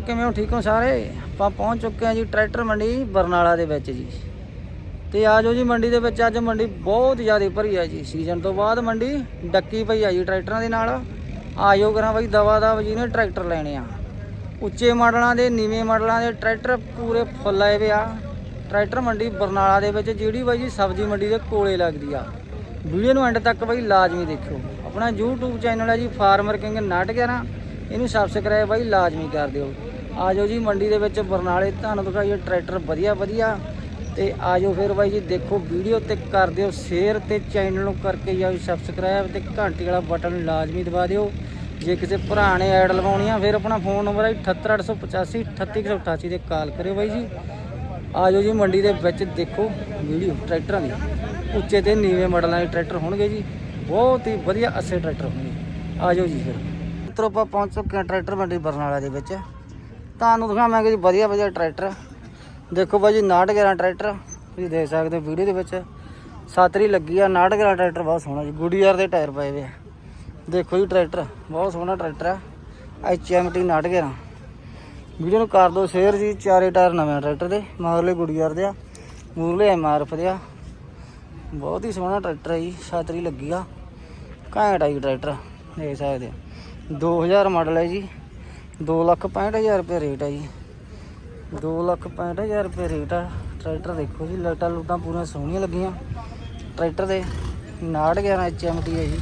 ਕਿਵੇਂ ਹੋ? ਠੀਕ ਹੋ ਸਾਰੇ? ਆਪਾਂ ਪਹੁੰਚ ਚੁੱਕੇ ਹਾਂ ਜੀ ਟਰੈਕਟਰ ਮੰਡੀ ਬਰਨਾਲਾ ਦੇ ਵਿੱਚ ਜੀ। ਤੇ ਆਜੋ ਜੀ ਮੰਡੀ ਦੇ ਵਿੱਚ, ਅੱਜ ਮੰਡੀ ਬਹੁਤ ਜ਼ਿਆਦਾ ਭਰੀ ਆ ਜੀ। ਸੀਜ਼ਨ ਤੋਂ ਬਾਅਦ ਮੰਡੀ ਡੱਕੀ ਪਈ ਆ ਜੀ ਟਰੈਕਟਰਾਂ ਦੇ ਨਾਲ। ਆਜੋ ਕਰਾਂ ਬਾਈ, ਦਵਾ ਦਵ ਜੀ ਨੇ ਟਰੈਕਟਰ ਲੈਣੇ ਆ। ਉੱਚੇ ਮਾਡਲਾਂ ਦੇ, ਨੀਵੇਂ ਮਾਡਲਾਂ ਦੇ ਟਰੈਕਟਰ ਪੂਰੇ ਫੁੱਲ ਆਏ ਵੇ ਆ। ਟਰੈਕਟਰ ਮੰਡੀ ਬਰਨਾਲਾ ਦੇ ਵਿੱਚ, ਜਿਹੜੀ ਬਾਈ ਜੀ ਸਬਜ਼ੀ ਮੰਡੀ ਦੇ ਕੋਲੇ ਲੱਗਦੀ ਆ। ਵੀਡੀਓ ਨੂੰ ਐਂਡ ਤੱਕ ਬਾਈ ਲਾਜ਼ਮੀ ਦੇਖਿਓ। ਆਪਣਾ YouTube ਚੈਨਲ ਹੈ ਜੀ ਫਾਰਮਰ ਕਿੰਗ 911 ਇਹਨੂੰ ਸਬਸਕ੍ਰਾਈਬ ਬਾਈ ਲਾਜ਼ਮੀ ਕਰ ਦਿਓ। ਆ ਜਾਓ ਜੀ ਮੰਡੀ ਦੇ ਵਿੱਚ ਬਰਨਾਲੇ ਤੁਹਾਨੂੰ ਦਿਖਾਈਏ ਟਰੈਕਟਰ ਵਧੀਆ ਵਧੀਆ ਤੇ ਜਾਓ ਫਿਰ ਬਾਈ ਜੀ ਦੇਖੋ ਵੀਡੀਓ ਤੇ ਕਰ ਦਿਓ ਸ਼ੇਅਰ ਤੇ ਚੈਨਲ ਨੂੰ ਕਰਕੇ ਜਾਓ ਸਬਸਕ੍ਰਾਈਬ ਤੇ ਘੰਟੀ ਵਾਲਾ ਬਟਨ ਲਾਜ਼ਮੀ ਦਬਾ ਦਿਓ। ਜੇ ਕਿਸੇ ਭਰਾ ਨੇ ਐਡ ਲਵਾਉਣੀ ਆ, ਫਿਰ ਆਪਣਾ ਫੋਨ ਨੰਬਰ ਹੈ 78885 38188 ਤੇ ਕਾਲ ਕਰਿਓ ਬਾਈ ਜੀ। ਆ ਜਾਓ ਜੀ ਮੰਡੀ ਦੇ ਵਿੱਚ ਦੇਖੋ ਵੀਡੀਓ ਟਰੈਕਟਰਾਂ ਦੀ। ਉੱਚੇ ਤੇ ਨੀਵੇਂ ਮਾਡਲਾਂ ਦੇ ਟਰੈਕਟਰ ਹੋਣਗੇ ਜੀ। ਬਹੁਤ ਹੀ ਵਧੀਆ, ਅੱਛੇ ਟਰੈਕਟਰ ਹੋਣਗੇ। ਆ ਜਾਓ ਜੀ ਫਿਰ। ਮਿੱਤਰੋ, ਆਪਾਂ ਪਹੁੰਚ ਚੁੱਕੇ ਹਾਂ ਟਰੈਕਟਰ ਮੰਡੀ ਬਰਨਾਲਾ ਦੇ ਵਿੱਚ। ਤੁਹਾਨੂੰ ਦਿਖਾਵਾਂਗੇ ਜੀ ਵਧੀਆ ਵਧੀਆ ਟਰੈਕਟਰ। ਦੇਖੋ ਬਾਈ ਜੀ 911 ਟਰੈਕਟਰ, ਤੁਸੀਂ ਦੇਖ ਸਕਦੇ ਹੋ ਵੀਡੀਓ ਦੇ ਵਿੱਚ। ਸਾਤਰੀ ਲੱਗੀ ਆ 911 ਟਰੈਕਟਰ ਬਹੁਤ ਸੋਹਣਾ ਜੀ, ਗੁਡੀਆਰ ਦੇ ਟਾਇਰ ਪਏ ਵੇ ਆ। ਦੇਖੋ ਜੀ ਟਰੈਕਟਰ, ਬਹੁਤ ਸੋਹਣਾ ਟਰੈਕਟਰ ਆ ਐਚਐਮਟੀ 911 ਵੀਡੀਓ ਨੂੰ ਕਰ ਦਿਓ ਸ਼ੇਅਰ ਜੀ, ਚਾਰੇ ਟਾਇਰ ਨਵੇਂ ਆ ਟਰੈਕਟਰ ਦੇ ਮਗਰਲੇ ਗੁਡੀਆਰ ਦੇ ਆ, ਮੂਰਲੇ ਐਮਆਰਐਫ ਦੇ ਆ। ਬਹੁਤ ਹੀ ਸੋਹਣਾ ਟਰੈਕਟਰ ਹੈ ਜੀ, ਛਾਤਰੀ ਲੱਗੀ ਆ, ਘੈਂਟ ਆ ਜੀ ਟਰੈਕਟਰ, ਦੇਖ ਸਕਦੇ ਹੋ। 2000 ਮਾਡਲ ਹੈ ਜੀ। 265000 ਰੁਪਏ ਰੇਟ ਹੈ ਜੀ। 265000 ਰੁਪਏ ਰੇਟ ਆ। ਟਰੈਕਟਰ ਦੇਖੋ ਜੀ, ਲਾਈਟਾਂ ਲੂਟਾਂ ਪੂਰੀਆਂ ਸੋਹਣੀਆਂ ਲੱਗੀਆਂ। ਟਰੈਕਟਰ ਦੇ 911 ਐਚਐਮਟੀ ਹੈ ਜੀ।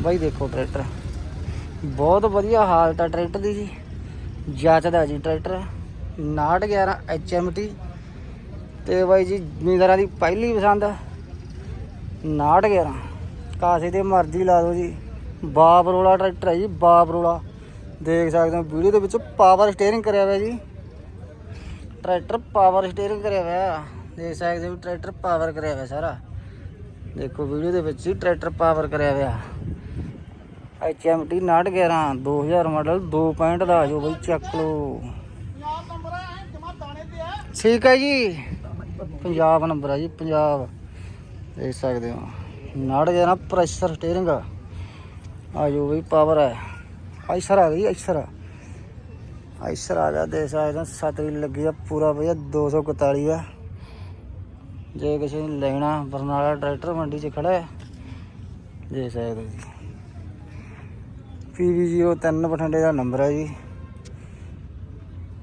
ਬਾਈ ਦੇਖੋ ਟਰੈਕਟਰ। ਬਹੁਤ ਵਧੀਆ ਹਾਲਤ ਆ ਟਰੈਕਟਰ ਦੀ ਜੀ। ਜੱਚਦਾ ਜੀ ਟਰੈਕਟਰ। 911 ਐਚਐਮਟੀ ਤੇ ਬਾਈ ਜੀ, ਜ਼ਿਮੀਂਦਾਰਾਂ ਦੀ ਪਹਿਲੀ ਪਸੰਦ 911 ਕਾਸੇ ਤੇ ਮਰਜ਼ੀ ਲਾ ਦਿਓ ਜੀ। ਬਾਪ ਰੋਲਾ ਟਰੈਕਟਰ ਹੈ ਜੀ, ਬਾਪ ਰੋਲਾ। ਦੇਖ ਸਕਦੇ ਹੋ, ਵੀਡੀਓ ਦੇ ਵਿੱਚ ਪਾਵਰ ਸਟੀਅਰਿੰਗ ਕਰਿਆ ਹੋਇਆ ਜੀ। ਟਰੈਕਟਰ ਪਾਵਰ ਸਟੀਅਰਿੰਗ ਕਰਿਆ ਹੋਇਆ। ਦੇਖ ਸਕਦੇ ਹੋ ਟਰੈਕਟਰ ਪਾਵਰ ਕਰਿਆ ਹੋਇਆ ਸਾਰਾ। ਦੇਖੋ, ਵੀਡੀਓ ਦੇ ਵਿੱਚ ਹੀ ਟਰੈਕਟਰ ਪਾਵਰ ਕਰਿਆ ਹੋਇਆ। ਐਚਐਮਟੀ 911 2000 ਮਾਡਲ 2.5 ਦਾ ਜੋ ਬਈ, ਚੱਕ ਲਓ। ਠੀਕ ਹੈ ਜੀ। ਪੰਜਾਬ ਨੰਬਰ ਹੈ ਜੀ, ਪੰਜਾਬ। ਦੇਖ ਸਕਦੇ ਹੋ। 911 ਪ੍ਰੈਸ਼ਰ ਸਟੀਅਰਿੰਗ ਆ ਜੋ ਬਈ ਪਾਵਰ ਹੈ। ਆਈਸਰ ਆ ਗਈ, ਆਈਸਰ। ਆਈਸਰ ਆ ਗਿਆ, ਦੇਖ ਸਕਦੇ ਹੋ ਸਤਰੀ ਲੱਗੀ ਆ ਪੂਰਾ ਭਈਆ 241 ਆ। ਜੇ ਕਿਸੇ ਨੇ ਲੈਣਾ, ਬਰਨਾਲਾ ਟਰੈਕਟਰ ਮੰਡੀ 'ਚ ਖੜਾ ਹੈ, ਦੇਖ ਸਕਦੇ ਹੋ ਜੀ। PV03 ਬਠਿੰਡੇ ਦਾ ਨੰਬਰ ਹੈ ਜੀ।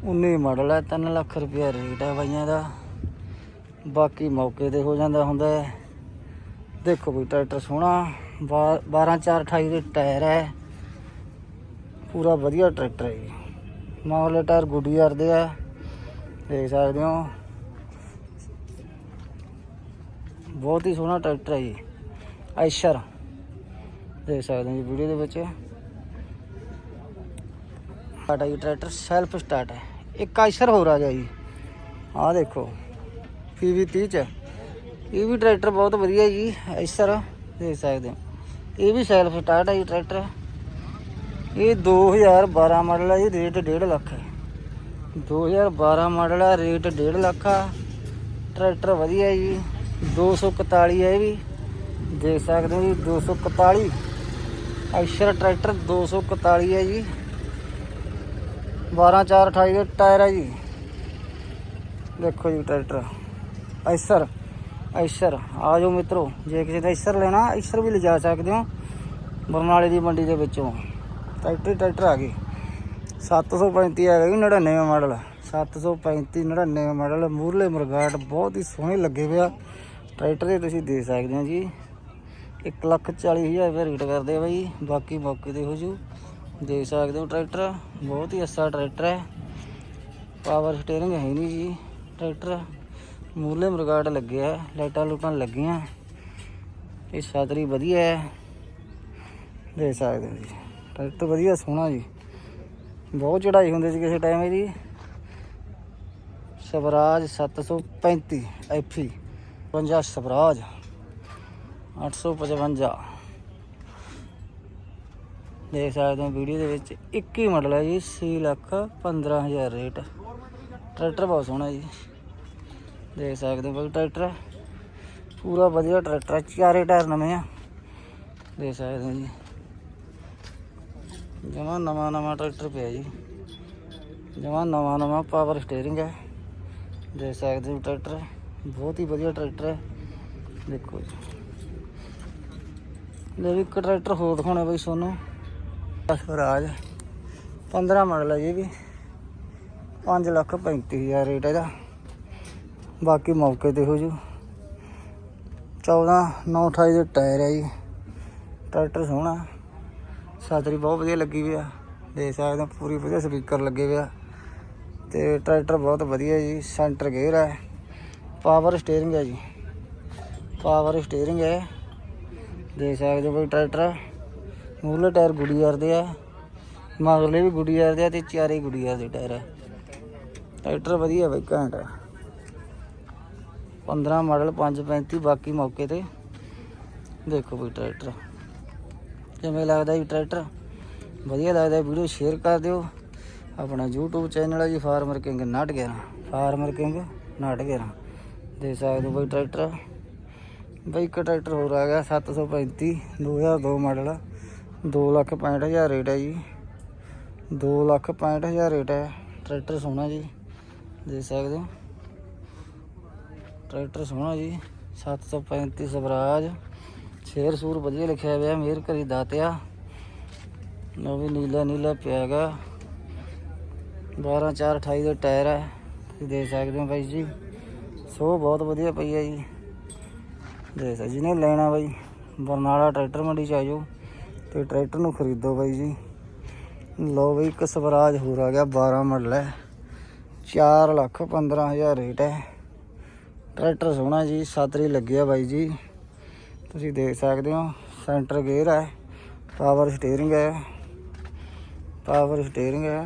19 ਮਾਡਲ ਹੈ 3 ਲੱਖ ਰੁਪਏ ਰੇਟ ਹੈ ਬਾਈਆਂ ਦਾ। ਬਾਕੀ ਮੌਕੇ ਤੇ ਹੋ ਜਾਂਦਾ ਹੁੰਦਾ ਹੈ। ਦੇਖੋ ਵੀ ਟਰੈਕਟਰ ਸੋਹਣਾ 12 4 28 ਦੇ ਟਾਇਰ ਹੈ ਪੂਰਾ ਵਧੀਆ ਟਰੈਕਟਰ ਹੈ ਜੀ। ਮੌਲੇ ਟਾਇਰ ਗੁੱਡੀਆਰ ਦੇ ਆ। ਦੇਖ ਸਕਦੇ ਹੋ। ਬਹੁਤ ਹੀ ਸੋਹਣਾ ਟਰੈਕਟਰ ਹੈ ਜੀ। ਆਇਸ਼ਰ। ਦੇਖ ਸਕਦੇ ਹੋ ਜੀ ਵੀਡੀਓ ਦੇ ਵਿੱਚ। ਸਾਡਾ ਜੀ ਟਰੈਕਟਰ ਸੈਲਫ ਸਟਾਰਟ ਹੈ। ਇੱਕ ਆਇਸ਼ਰ ਹੋਰ ਆ ਗਿਆ ਜੀ। ਆਹ ਦੇਖੋ। PV 30 ਚ। ਇਹ ਵੀ ਟਰੈਕਟਰ ਬਹੁਤ ਵਧੀਆ ਜੀ ਆਈਸਰ ਦੇਖ ਸਕਦੇ ਹੋ। ਇਹ ਵੀ ਸੈਲਫ ਸਟਾਰਟ ਹੈ ਜੀ ਟਰੈਕਟਰ। ਇਹ 2012 ਮਾਡਲ ਹੈ ਜੀ ਰੇਟ 1.5 ਲੱਖ ਹੈ 2012 ਮਾਡਲ ਹੈ ਰੇਟ 1.5 ਲੱਖ ਆ। ਟਰੈਕਟਰ ਵਧੀਆ ਜੀ 241 ਹੈ ਇਹ ਵੀ। ਦੇਖ ਸਕਦੇ ਹੋ ਜੀ 241 ਆਇਸ਼ਰ ਟਰੈਕਟਰ 241 ਹੈ ਜੀ। 12 4 28 ਦੇ ਟਾਇਰ ਹੈ ਜੀ। ਦੇਖੋ ਜੀ ਟਰੈਕਟਰ ਆਇਸਰ ਆਇਸਰ ਆ ਜਾਓ ਮਿੱਤਰੋ, ਜੇ ਕਿਸੇ ਦਾ ਆਇਸਰ ਲੈਣਾ ਆਇਸਰ ਵੀ ਲਿਜਾ ਸਕਦੇ ਹੋ। ਬਰਨਾਲੇ ਦੀ ਮੰਡੀ ਦੇ ਵਿੱਚੋਂ। ਟਰੈਕਟਰ ਹੀ ਟਰੈਕਟਰ ਆ ਗਏ। 735 ਹੈਗਾ ਜੀ 99 ਮਾਡਲ। 735 99 ਮਾਡਲ। ਮੂਰਲੇ ਮਰਗਾਟ, ਬਹੁਤ ਹੀ ਸੋਹਣੇ ਲੱਗੇ ਪਿਆ ਟਰੈਕਟਰ ਦੇ ਤੁਸੀਂ ਦੇ ਸਕਦੇ ਹੋ ਜੀ। 1 ਲੱਖ 40 ਹਜ਼ਾਰ ਰੁਪਏ ਰੇਟ ਕਰਦੇ ਆ ਬਾਈ। ਬਾਕੀ ਮੌਕੇ ਤੇ ਹੋ ਜੂ। ਦੇਖ ਸਕਦੇ ਹੋ ਟਰੈਕਟਰ। ਬਹੁਤ ਹੀ ਅੱਛਾ ਟਰੈਕਟਰ ਹੈ। ਪਾਵਰ ਸਟੀਅਰਿੰਗ ਹੈ ਨਹੀਂ ਜੀ। ਟਰੈਕਟਰ ਮੂਲੇ ਮਰਗਾਟ ਲੱਗਿਆ ਲਾਈਟਾਂ ਲੂਟਾਂ ਲੱਗੀਆਂ। ਇਹ ਛਤਰੀ ਵਧੀਆ ਹੈ। ਦੇ ਸਕਦੇ ਹੋ ਜੀ। ਟਰੈਕਟਰ ਵਧੀਆ, ਸੋਹਣਾ ਜੀ। ਬਹੁਤ ਚੜਾਈ ਹੁੰਦੀ ਸੀ ਕਿਸੇ ਟਾਈਮ ਇਹਦੀ। ਸਵਰਾਜ 735 ਐਫੀ 50 ਸਵਰਾਜ 855 ਦੇਖ ਸਕਦੇ ਹੋ ਵੀਡੀਓ ਦੇ ਵਿੱਚ 21 ਮਾਡਲ ਹੈ ਜੀ 6 ਲੱਖ 15000 ਰੇਟ ਟਰੈਕਟਰ ਬਹੁਤ ਸੋਹਣਾ ਜੀ। ਦੇਖ ਸਕਦੇ ਹੋ ਬਈ ਟਰੈਕਟਰ ਪੂਰਾ ਵਧੀਆ ਟਰੈਕਟਰ ਹੈ, ਚਾਰੇ ਟਾਇਰ ਨਵੇਂ ਆ। ਦੇਖ ਸਕਦੇ ਹੋ ਜੀ। ਜਮਾ ਨਵਾਂ ਨਵਾਂ ਟਰੈਕਟਰ ਪਿਆ ਜੀ। ਜਮਾ ਨਵਾਂ ਨਵਾਂ ਪਾਵਰ ਸਟੀਅਰਿੰਗ ਹੈ। ਦੇਖ ਸਕਦੇ ਹੋ ਟਰੈਕਟਰ। ਬਹੁਤ ਹੀ ਵਧੀਆ ਟਰੈਕਟਰ ਹੈ। ਦੇਖੋ ਜੀ। ਲੈ ਵੀ ਇੱਕ ਟਰੈਕਟਰ ਹੋਰ ਦਿਖਾਉਣਾ ਬਈ ਤੁਹਾਨੂੰ ਰਾਜ 15 ਮਾਡਲ ਹੈ ਜੀ ਵੀ। 5 ਲੱਖ 35000 ਰੇਟ ਇਹਦਾ। ਬਾਕੀ ਮੌਕੇ ਤੇ ਹੋ ਜੂ। 14 928 ਦੇ ਟਾਇਰ ਹੈ ਜੀ। ਟਰੈਕਟਰ ਸੋਹਣਾ। ਸਾਤਰੀ ਬਹੁਤ ਵਧੀਆ ਲੱਗੀ ਹੋਈ ਆ। ਦੇਖ ਸਕਦੇ ਹੋ, ਪੂਰੀ ਵਧੀਆ ਸਪੀਕਰ ਲੱਗੇ ਹੋਏ ਆ। ਤੇ ਟਰੈਕਟਰ ਬਹੁਤ ਵਧੀਆ ਜੀ ਸੈਂਟਰ ਗੇਅਰ ਹੈ ਪਾਵਰ ਸਟੀਅਰਿੰਗ ਹੈ ਜੀ। ਪਾਵਰ ਸਟੀਅਰਿੰਗ ਹੈ ਦੇਖ ਸਕਦੇ ਹੋ ਬਈ ਟਰੈਕਟਰ ਮੂਹਰਲੇ ਟਾਇਰ ਗੁੱਡੀਆਰ ਦੇ ਆ। ਮਗਰਲੇ ਵੀ ਗੁੱਡੀਆਰ ਦੇ ਆ ਤੇ ਚਾਰੇ ਗੁੱਡੀਆਰ ਦੇ ਟਾਇਰ ਆ। ਟਰੈਕਟਰ ਵਧੀਆ ਬਈ ਘੈਂਟ ਆ। 15 ਮਾਡਲ 535 ਬਾਕੀ ਮੌਕੇ ਤੇ ਦੇਖੋ ਬਈ ਟਰੈਕਟਰ ਕਿਵੇਂ ਲੱਗਦਾ ਜੀ ਟਰੈਕਟਰ? ਵਧੀਆ ਲੱਗਦਾ ਵੀਡੀਓ ਸ਼ੇਅਰ ਕਰ ਦਿਓ। ਆਪਣਾ YouTube ਚੈਨਲ ਹੈ ਜੀ ਫਾਰਮਰ ਕਿੰਗ 911 ਫਾਰਮਰ ਕਿੰਗ 911 ਦੇ ਸਕਦੇ ਹੋ ਬਈ ਟਰੈਕਟਰ। ਬਈ ਇੱਕ ਟਰੈਕਟਰ ਹੋਰ ਆ ਗਿਆ 735 2002 ਮਾਡਲ। 2 ਲੱਖ 65000 ਰੇਟ ਹੈ ਜੀ। 2 ਲੱਖ 65000 ਰੇਟ ਹੈ ਟਰੈਕਟਰ ਸੋਹਣਾ ਜੀ। ਦੇ ਸਕਦੇ ਹੋ। ਟਰੈਕਟਰ ਸੋਹਣਾ ਜੀ। 735 ਸਵਰਾਜ। ਸ਼ੇਰ ਸੂਰ ਵਧੀਆ ਲਿਖਿਆ ਹੋਇਆ, ਮੇਰ ਕਰੀ ਦਾਤਿਆ। ਲੋ ਵੀ ਨੀਲਾ ਨੀਲਾ ਪਿਆ ਗਾ 12 4 28 ਦੇ ਟਾਇਰ ਹੈ, ਤੁਸੀਂ ਦੇਖ ਸਕਦੇ ਹੋ ਬਾਈ ਜੀ। ਸੋ ਬਹੁਤ ਵਧੀਆ ਪਈ ਹੈ ਜੀ। ਦੇਖ ਸਕਦੇ ਜਿਹਨੇ ਲੈਣਾ ਬਾਈ, ਬਰਨਾਲਾ ਟਰੈਕਟਰ ਮੰਡੀ ਚ ਆ ਜਾਓ ਤੇ ਟਰੈਕਟਰ ਨੂੰ ਖਰੀਦੋ ਬਾਈ ਜੀ। ਲੋ ਬਈ, ਇੱਕ ਸਵਰਾਜ ਹੋਰ ਆ ਗਿਆ 12 ਮਾਡਲ ਹੈ। 4 ਲੱਖ 15000 ਰੇਟ ਹੈ। ਟਰੈਕਟਰ ਸੋਹਣਾ ਜੀ ਸਾਤਰੀ ਲੱਗਿਆ ਬਾਈ ਜੀ। ਤੁਸੀਂ ਦੇਖ ਸਕਦੇ ਹੋ, ਸੈਂਟਰ ਗੇਅਰ ਹੈ ਪਾਵਰ ਸਟੀਅਰਿੰਗ ਹੈ ਪਾਵਰ ਸਟੀਅਰਿੰਗ ਹੈ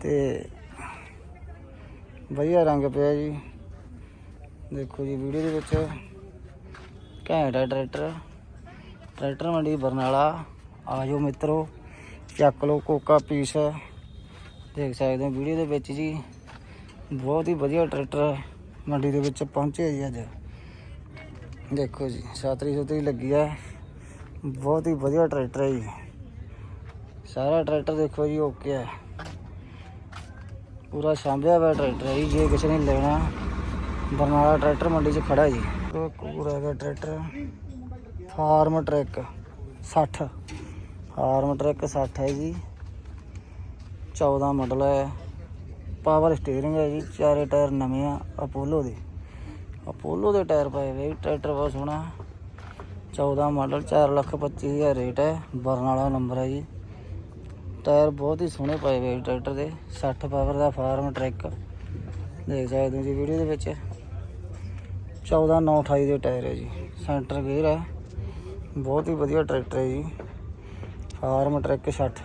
ਤੇ ਵਧੀਆ ਰੰਗ ਪਿਆ ਜੀ। ਦੇਖੋ ਜੀ ਵੀਡੀਓ ਦੇ ਵਿੱਚ ਘੈਂਟ ਹੈ ਟਰੈਕਟਰ। ਟਰੈਕਟਰ ਮੰਡੀ ਬਰਨਾਲਾ ਆਜੋ ਮਿੱਤਰੋ, ਚੱਕ ਲਓ ਕੋਕਾ ਪੀਸ ਦੇਖ ਸਕਦੇ ਹੋ ਵੀਡੀਓ ਦੇ ਵਿੱਚ ਜੀ, ਬਹੁਤ ਹੀ ਵਧੀਆ ਟਰੈਕਟਰ ਮੰਡੀ ਦੇ ਵਿੱਚ ਪਹੁੰਚਿਆ ਜੀ ਅੱਜ। ਦੇਖੋ ਜੀ, ਛਾਤਰੀ ਸੁਤਰੀ ਲੱਗੀ ਆ ਬਹੁਤ ਹੀ ਵਧੀਆ ਟਰੈਕਟਰ ਹੈ ਜੀ। ਸਾਰਾ ਟਰੈਕਟਰ ਦੇਖੋ ਜੀ, ਓਕੇ ਹੈ ਪੂਰਾ ਸਾਂਭਿਆ ਹੋਇਆ ਟਰੈਕਟਰ ਹੈ ਜੀ, ਜੇ ਕਿਸੇ ਨੇ ਲੈਣਾ। ਬਰਨਾਲਾ ਟਰੈਕਟਰ ਮੰਡੀ 'ਚ ਖੜਾ ਜੀ। ਪੂਰਾ ਹੈਗਾ tractor, farm track 60 farm track 60 ਹੈ ਜੀ। 14 ਮਾਡਲ ਹੈ ਪਾਵਰ ਸਟੀਅਰਿੰਗ ਹੈ ਜੀ, ਚਾਰੇ ਟਾਇਰ ਨਵੇਂ ਆ ਅਪੋਲੋ ਦੇ। ਅਪੋਲੋ ਦੇ ਟਾਇਰ ਪਾਏ ਵੇ, ਟਰੈਕਟਰ ਬਹੁਤ ਸੋਹਣਾ। 14 ਮਾਡਲ 4 ਲੱਖ 25 ਹਜ਼ਾਰ ਰੇਟ ਹੈ ਬਰਨਾਲਾ ਨੰਬਰ ਹੈ ਜੀ। ਟਾਇਰ ਬਹੁਤ ਹੀ ਸੋਹਣੇ ਪਾਏ ਵੇ ਟਰੈਕਟਰ ਦੇ 60 ਪਾਵਰ ਦਾ ਫਾਰਮ ਟਰੈਕ। ਦੇਖ ਸਕਦੇ ਹੋ ਜੀ ਵੀਡੀਓ ਦੇ ਵਿੱਚ। 14 9 28 ਦੇ ਟਾਇਰ ਹੈ ਜੀ, ਸੈਂਟਰ ਗੇਅਰ ਹੈ। ਬਹੁਤ ਹੀ ਵਧੀਆ ਟਰੈਕਟਰ ਹੈ ਜੀ। ਫਾਰਮ ਟਰੈਕ 60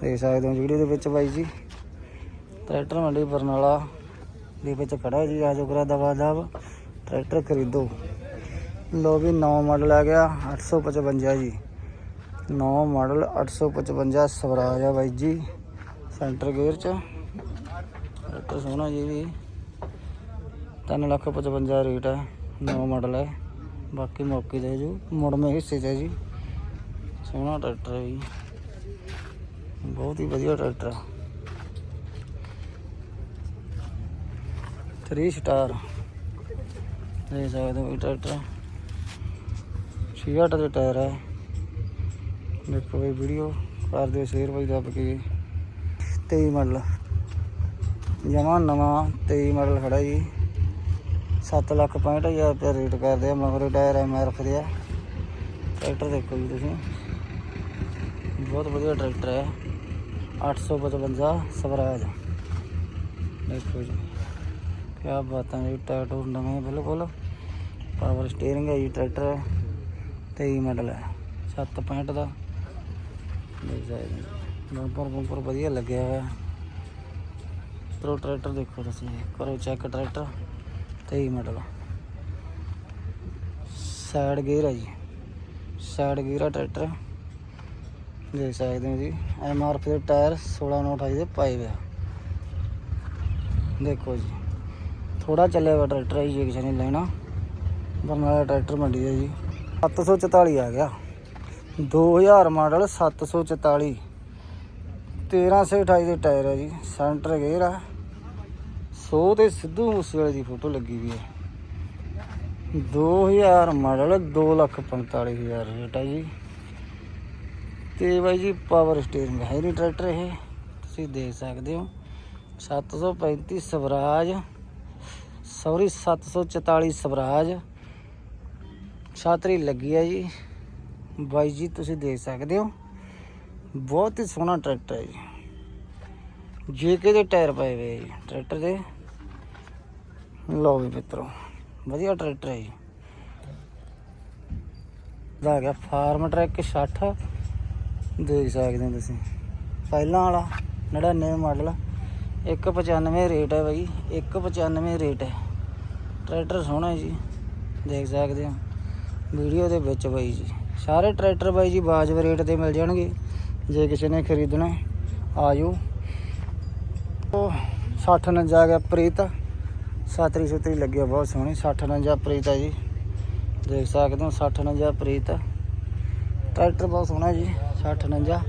ਦੇਖ ਸਕਦੇ ਹੋ ਵੀਡੀਓ ਦੇ ਵਿੱਚ ਬਾਈ ਜੀ। ਟਰੈਕਟਰ ਮੰਡੀ ਬਰਨਾਲਾ ਦੇ ਵਿੱਚ ਖੜਾ ਜੀ ਆਜੋ ਕਰਾ ਦਵਾ ਦਵ ਟਰੈਕਟਰ ਖਰੀਦੋ। ਲੋ ਵੀ ਨਵਾਂ ਮਾਡਲ ਆ ਗਿਆ 855 ਜੀ। 9 ਮਾਡਲ 855 ਸਵਰਾਜ ਆ ਬਾਈ ਜੀ ਸੈਂਟਰ ਗੇਅਰ ਚ। ਟਰੈਕਟਰ ਸੋਹਣਾ ਜੀ ਵੀ। 3 ਲੱਖ 55 ਰੇਟ ਹੈ ਨਵਾਂ ਮਾਡਲ ਹੈ ਬਾਕੀ ਮੌਕੇ ਦੇ ਜੋ ਮੁੜਵੇਂ ਹਿੱਸੇ 'ਚ ਹੈ ਜੀ। ਸੋਹਣਾ ਟਰੈਕਟਰ ਹੈ ਜੀ। ਬਹੁਤ ਹੀ ਵਧੀਆ ਟਰੈਕਟਰ ਹੈ 3 ਸਟਾਰ। ਦੇਖ ਸਕਦੇ ਹੋ ਇਹ ਟਰੈਕਟਰ। 68 ਦੇ ਟਾਇਰ ਹੈ ਦੇਖੋ ਇਹ ਵੀਡੀਓ। ਕਰ ਦਿਓ ਸ਼ੇਅਰ ਬਾਈ ਦੱਬ ਕੇ। 23 ਮਾਡਲ ਜਮਾ ਨਵਾਂ 23 ਮਾਡਲ ਖੜਾ ਜੀ। 7 ਲੱਖ 65000 ਰੁਪਏ ਰੇਟ ਕਰਦੇ ਆ, ਮਗਰ ਟਾਇਰ ਐਮ ਆਰ ਦੇ ਆ ਟਰੈਕਟਰ ਦੇਖੋ ਜੀ ਤੁਸੀਂ। ਬਹੁਤ ਵਧੀਆ ਟਰੈਕਟਰ ਹੈ 855 ਸਵਰਾਜ। ਦੇਖੋ ਜੀ। ਕਿਆ ਬਾਤਾਂ ਜੀ ਟਾਇਰ ਟੂਰ ਨਵੇਂ ਬਿਲਕੁਲ। ਪਾਵਰ ਸਟੀਅਰਿੰਗ ਹੈ ਜੀ, ਟਰੈਕਟਰ 23 ਮਾਡਲ ਹੈ 765 ਦਾ। ਦੇਖ ਸਕਦੇ ਹੋ ਬੰਪਰ ਬੰਪਰ ਵਧੀਆ ਲੱਗਿਆ ਹੋਇਆ। ਪ੍ਰੋ ਟਰੈਕਟਰ ਦੇਖੋ ਤੁਸੀਂ ਕਰੋ check tractor 23 model side gear ਹੈ ਜੀ ਸਾਈਡ ਗੇਅਰ ਆ ਟਰੈਕਟਰ। ਦੇਖ ਸਕਦੇ ਹੋ ਜੀ ਐਮ ਆਰ ਪੀ ਦੇ ਟਾਇਰ 16 ਨੋਟ 28 ਦੇ ਪਾਏ ਹੋਏ ਦੇਖੋ ਜੀ। ਥੋੜਾ ਚੱਲਿਆ ਵਾ ਟਰੈਕਟਰ ਹੈ ਜੀ ਕਿਸੇ ਨੇ ਲੈਣਾ। ਬਰਨਾਲਾ ਟਰੈਕਟਰ ਮੰਡੀ ਹੈ ਜੀ। 744 ਆ ਗਿਆ। 2000 ਮਾਡਲ 744 1328 ਦੇ ਟਾਇਰ ਹੈ ਜੀ, ਸੈਂਟਰ ਗੇਅਰ ਆ। ਸੋ ਤੇ ਸਿੱਧੂ ਮੂਸੇਵਾਲੇ ਦੀ ਫੋਟੋ ਲੱਗੀ ਵੀ ਹੈ 2000 ਮਾਡਲ 245000 ਰੇਟ ਹੈ ਜੀ। ਤੇ ਬਾਈ ਜੀ ਪਾਵਰ ਸਟੀਅਰਿੰਗ ਹੈ ਨਹੀਂ ਟਰੈਕਟਰ ਇਹ। ਤੁਸੀਂ ਦੇਖ ਸਕਦੇ ਹੋ। 735 ਸਵਰਾਜ ਸੌਰੀ 744 ਸਵਰਾਜ। ਛਾਤਰੀ ਲੱਗੀ ਹੈ ਜੀ। ਬਾਈ ਜੀ, ਤੁਸੀਂ ਦੇਖ ਸਕਦੇ ਹੋ। ਬਹੁਤ ਹੀ ਸੋਹਣਾ ਟਰੈਕਟਰ ਹੈ ਜੀ। ਜੇਕੇ ਦੇ ਟਾਇਰ ਪਏ ਹੋਏ ਜੀ, ਟਰੈਕਟਰ ਦੇ। ਲਓ ਵੀ ਮਿੱਤਰੋ, ਵਧੀਆ ਟਰੈਕਟਰ ਹੈ ਜੀ। ਦਾ ਗਿਆ ਫਾਰਮ ਟਰੈਕ 66 ਦੇਖ ਸਕਦੇ ਹੋ ਤੁਸੀਂ। ਪਹਿਲਾਂ ਵਾਲਾ 99 ਮਾਡਲ। 195 ਰੇਟ ਹੈ ਬਾਈ 195 ਰੇਟ ਹੈ। ਟਰੈਕਟਰ ਸੋਹਣਾ ਜੀ, ਦੇਖ ਸਕਦੇ ਹੋ। ਵੀਡੀਓ ਦੇ ਵਿੱਚ ਬਾਈ ਜੀ। ਸਾਰੇ ਟਰੈਕਟਰ ਬਾਈ ਜੀ ਬਾਜਬ ਰੇਟ ਤੇ ਮਿਲ ਜਾਣਗੇ, ਜੇ ਕਿਸੇ ਨੇ ਖਰੀਦਣਾ ਆਜੋ। ਉਹ 60 ਨੰਜਾ ਆ ਗਿਆ ਪ੍ਰੀਤ। ਸਾਤਰੀ ਸੁਤਰੀ ਲੱਗਿਆ ਬਹੁਤ ਸੋਹਣੀ। 60 ਨੰਜਾ ਪ੍ਰੀਤ ਹੈ ਜੀ। ਦੇਖ ਸਕਦੇ ਹੋ 60 ਨੰਜਾ ਪ੍ਰੀਤ। ਟਰੈਕਟਰ ਬਹੁਤ ਸੋਹਣਾ ਜੀ 60 ਨੰਜਾ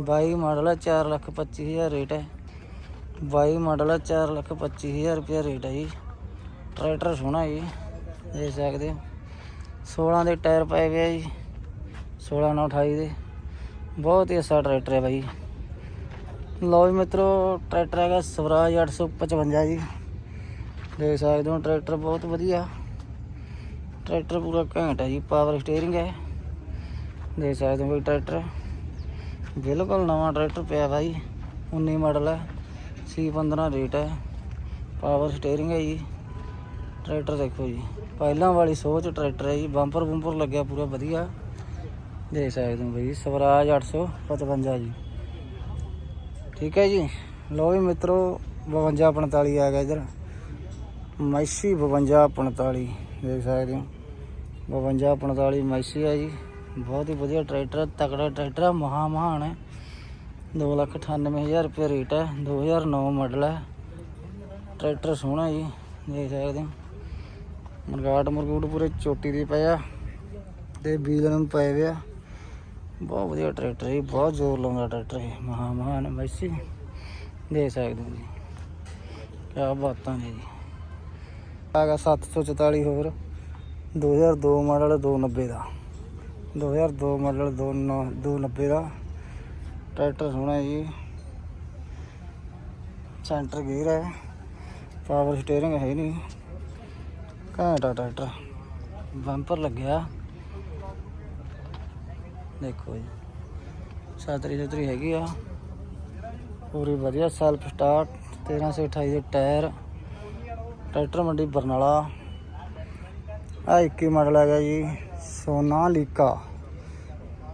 22 ਮਾਡਲ ਹੈ 4 ਲੱਖ 25 ਹਜ਼ਾਰ ਰੇਟ ਹੈ। 22 ਮਾਡਲ ਹੈ 4 ਲੱਖ 25 ਹਜ਼ਾਰ ਰੁਪਇਆ ਰੇਟ ਹੈ ਜੀ। ਟਰੈਕਟਰ ਸੋਹਣਾ ਜੀ, ਦੇਖ ਸਕਦੇ ਹੋ। 16 ਦੇ ਟਾਇਰ ਪਏ ਹੋਏ ਆ ਜੀ 16 ਨਾਲ 28 ਦੇ। ਬਹੁਤ ਹੀ ਅੱਛਾ ਟਰੈਕਟਰ ਹੈ ਬਾਈ। ਲਓ ਜੀ ਮਿੱਤਰੋ, ਟਰੈਕਟਰ ਹੈਗਾ ਸਵਰਾਜ 855 ਜੀ। ਦੇਖ ਸਕਦੇ ਹੋ, ਟਰੈਕਟਰ ਬਹੁਤ ਵਧੀਆ। ਟਰੈਕਟਰ ਪੂਰਾ ਘੈਂਟ ਹੈ ਜੀ ਪਾਵਰ ਸਟੀਅਰਿੰਗ ਹੈ। ਦੇਖ ਸਕਦੇ ਹੋ ਕੋਈ ਟਰੈਕਟਰ। ਬਿਲਕੁਲ ਨਵਾਂ ਟਰੈਕਟਰ ਪਿਆ ਭਾਈ 19 ਮਾਡਲ ਹੈ। C15 ਰੇਟ ਹੈ। ਪਾਵਰ ਸਟੀਅਰਿੰਗ ਹੈ ਜੀ। ਟਰੈਕਟਰ ਦੇਖੋ ਜੀ। ਪਹਿਲਾਂ ਵਾਲੀ ਸੋਚ ਟਰੈਕਟਰ ਹੈ ਜੀ। ਬੰਪਰ ਬੰਪਰ ਲੱਗਿਆ ਪੂਰਾ ਵਧੀਆ। ਦੇਖ ਸਕਦੇ ਹੋ ਬਈ, ਸਵਰਾਜ 855 ਜੀ। ਠੀਕ ਹੈ ਜੀ। ਲੋ ਵੀ ਮਿੱਤਰੋ 52 45 ਆ ਗਿਆ ਇਧਰ। ਮੈਸੀ 52 45 ਦੇਖ ਸਕਦੇ ਹੋ। 52 45 ਮੈਸੀ ਹੈ ਜੀ। ਬਹੁਤ ਹੀ ਵਧੀਆ ਟਰੈਕਟਰ ਤਕੜਾ ਟਰੈਕਟਰ ਹੈ। ਮਹਾ ਮਹਾਨ ਹੈ। 298000 ਰੁਪਏ ਰੇਟ ਹੈ 2009 ਮਾਡਲ ਹੈ। ਟਰੈਕਟਰ ਸੋਹਣਾ ਜੀ ਦੇਖ ਸਕਦੇ ਹੋ। ਮਰਗਾਟ ਮਰਗੂਟ ਪੂਰੇ ਚੋਟੀ ਦੇ ਪਏ ਆ ਤੇ ਬੀਲਨ ਪਏ ਵੇ ਬਹੁਤ ਵਧੀਆ ਟਰੈਕਟਰ ਹੈ ਜੀ, ਬਹੁਤ ਜ਼ੋਰ ਲਾਉਂਦਾ ਟਰੈਕਟਰ ਇਹ। ਮਹਾ ਮਹਾਨ ਮੈਸੀ ਦੇਖ ਸਕਦੇ ਹੋ ਜੀ। ਕਿਆ ਬਾਤਾਂ ਨੇ ਜੀ। ਆਗਾ 744 ਹੋਰ 2002 ਮਾਡਲ 290 ਦਾ 2002 ਮਾਡਲ 290 ਦਾ। ਟਰੈਕਟਰ ਸੋਹਣਾ ਜੀ। ਸੈਂਟਰ ਗੇਅਰ ਹੈ। ਪਾਵਰ ਸਟੀਅਰਿੰਗ ਹੈ ਨਹੀਂ। ਘੈਂਟ ਟਰੈਕਟਰ। ਬੰਪਰ ਲੱਗਿਆ। ਦੇਖੋ ਜੀ। ਸਾਤਰੀ ਸਤਰੀ ਹੈਗੀ ਆ। ਪੂਰੀ ਵਧੀਆ ਸੈਲਫ ਸਟਾਰਟ 1328 ਦੇ ਟਾਇਰ। ਟਰੈਕਟਰ ਮੰਡੀ ਬਰਨਾਲਾ। ਆ 21 ਮਾਡਲ ਹੈਗਾ ਜੀ। ਸੋਨਾਲੀਕਾ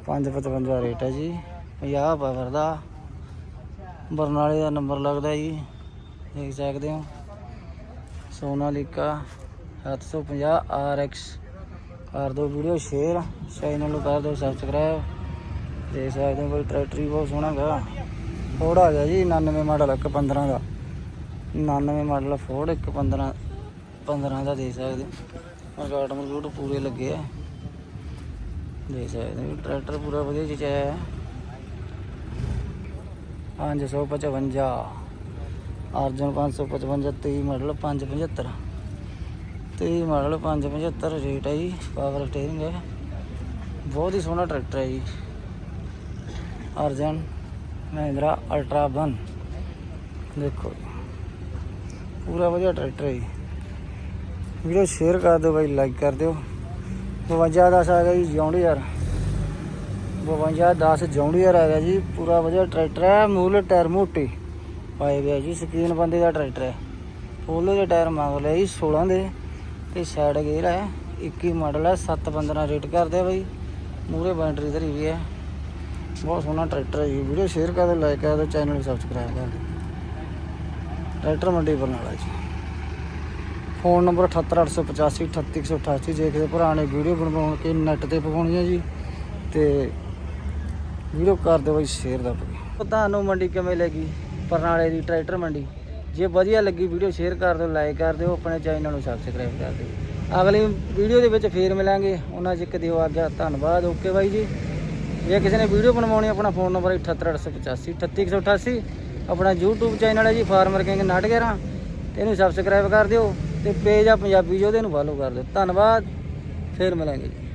555 ਰੇਟ ਹੈ ਜੀ। 50 ਪਾਵਰ ਦਾ ਬਰਨਾਲੇ ਦਾ ਨੰਬਰ ਲੱਗਦਾ ਜੀ, ਦੇਖ ਸਕਦੇ ਹੋ। ਸੋਨਾਲੀਕਾ 750 RX ਕਰ ਦਿਓ ਵੀਡੀਓ ਸ਼ੇਅਰ ਚੈਨਲ ਨੂੰ ਕਰ ਦਿਓ ਸਬਸਕ੍ਰਾਈਬ ਦੇਖ ਸਕਦੇ ਹੋ ਕੋਈ ਟਰੈਕਟਰ ਹੀ ਬਹੁਤ ਸੋਹਣਾ ਹੈਗਾ। ਫੋੜ ਆ ਗਿਆ ਜੀ 99 ਮਾਡਲ 115 ਦਾ। 99 ਮਾਡਲ ਫੋੜ 115 15 ਦਾ ਦੇ ਸਕਦੇ ਮਰਗਾਟ ਮਰਗੂਟ ਪੂਰੇ ਲੱਗੇ ਆ। ਦੇਖ ਸਕਦੇ ਹੋ ਟਰੈਕਟਰ ਪੂਰਾ ਵਧੀਆ ਚਿਚਾਇਆ ਹੈ 555 ਅਰਜਨ 555 23 ਮਾਡਲ 575 23 ਮਾਡਲ 575 ਰੇਟ ਹੈ ਜੀ ਪਾਵਰ ਸਟੀਅਰਿੰਗ ਹੈ ਬਹੁਤ ਹੀ ਸੋਹਣਾ ਟਰੈਕਟਰ ਹੈ ਜੀ। ਅਰਜਨ ਮਹਿੰਦਰਾ ਅਲਟਰਾ 1 ਦੇਖੋ ਜੀ। ਪੂਰਾ ਵਧੀਆ ਟਰੈਕਟਰ ਹੈ ਜੀ। ਵੀਡੀਓ ਸ਼ੇਅਰ ਕਰ ਦਿਓ ਬਾਈ ਲਾਈਕ ਕਰ ਦਿਓ। 52 ਦਾ ਆ ਗਿਆ ਜੀ ਜੌਂਡੀਅਰ 52 10 ਜੌਂਡੀਅਰ ਆ ਗਿਆ ਜੀ, ਪੂਰਾ ਵਧੀਆ ਟਰੈਕਟਰ ਹੈ, ਮੂਲ ਟਾਇਰ ਮੋਟੇ ਪਾਏ ਗਿਆ ਜੀ ਸਕੀਨ ਬੰਦੇ ਦਾ ਟਰੈਕਟਰ ਹੈ। ਫੁੱਲ ਦੇ ਟਾਇਰ ਮੰਗ ਲਿਆ ਜੀ 16 ਦੇ ਤੇ ਸਾਈਡ ਗੇਅਰ ਹੈ 21 ਮਾਡਲ ਹੈ 715 ਰੇਟ ਕਰਦੇ ਬਾਈ ਮੂਰੇ ਬੈਟਰੀ ਧਰੀ ਵੀ ਹੈ। ਬਹੁਤ ਸੋਹਣਾ ਟਰੈਕਟਰ ਹੈ ਜੀ, ਵੀਡੀਓ ਸ਼ੇਅਰ ਕਰ ਦਿਓ ਲਾਈਕ ਕਰ ਦਿਓ ਚੈਨਲ ਨੂੰ ਸਬਸਕ੍ਰਾਈਬ ਕਰ ਦਿਓ। ਟਰੈਕਟਰ ਮੰਡੀ ਬਰਨਾਲਾ ਜੀ। ਫੋਨ ਨੰਬਰ 78885 38188 ਜੇ ਕਿਸੇ ਭਰਾ ਨੇ ਵੀਡੀਓ ਬਣਵਾਉਣ ਕੇ ਨੈਟ ਤੇ ਪਵਾਉਣੀ ਹੈ ਜੀ, ਤੇ ਵੀਡੀਓ ਕਰ ਦਿਓ ਬਾਈ ਸ਼ੇਅਰ ਦਾ ਤੁਹਾਨੂੰ ਮੰਡੀ ਕਿਵੇਂ ਲੱਗੀ? ਪਰਨਾਲੇ ਦੀ ਟਰੈਕਟਰ ਮੰਡੀ। ਜੇ ਵਧੀਆ ਲੱਗੀ ਵੀਡੀਓ ਸ਼ੇਅਰ ਕਰ ਦਿਓ ਲਾਈਕ ਕਰ ਦਿਓ, ਆਪਣੇ ਚੈਨਲ ਨੂੰ ਸਬਸਕ੍ਰਾਈਬ ਕਰ ਦਿਓ। ਅਗਲੀ ਵੀਡੀਓ ਦੇ ਵਿੱਚ ਫੇਰ ਮਿਲਾਂਗੇ। ਉਹਨਾਂ ਚਿਕ ਦਿਓ ਆਗਿਆ। ਧੰਨਵਾਦ। ਓਕੇ ਬਾਈ ਜੀ। ਜੇ ਕਿਸੇ ਨੇ ਵੀਡੀਓ ਬਣਵਾਉਣੀ, ਆਪਣਾ ਫੋਨ ਨੰਬਰ 78885 38188 ਆਪਣਾ YouTube ਚੈਨਲ ਹੈ ਜੀ ਫਾਰਮਰ ਕਿੰਗ ਨਾਟਗੇਰਾ ਤੇ ਇਹਨੂੰ ਸਬਸਕ੍ਰਾਈਬ ਕਰ ਦਿਓ ਤੇ ਪੇਜ ਆ ਪੰਜਾਬੀ ਜੋ ਉਹਦੇ ਨੂੰ ਫਾਲੋ ਕਰ ਦਿਓ। ਧੰਨਵਾਦ। ਫੇਰ ਮਿਲਾਂਗੇ ਜੀ।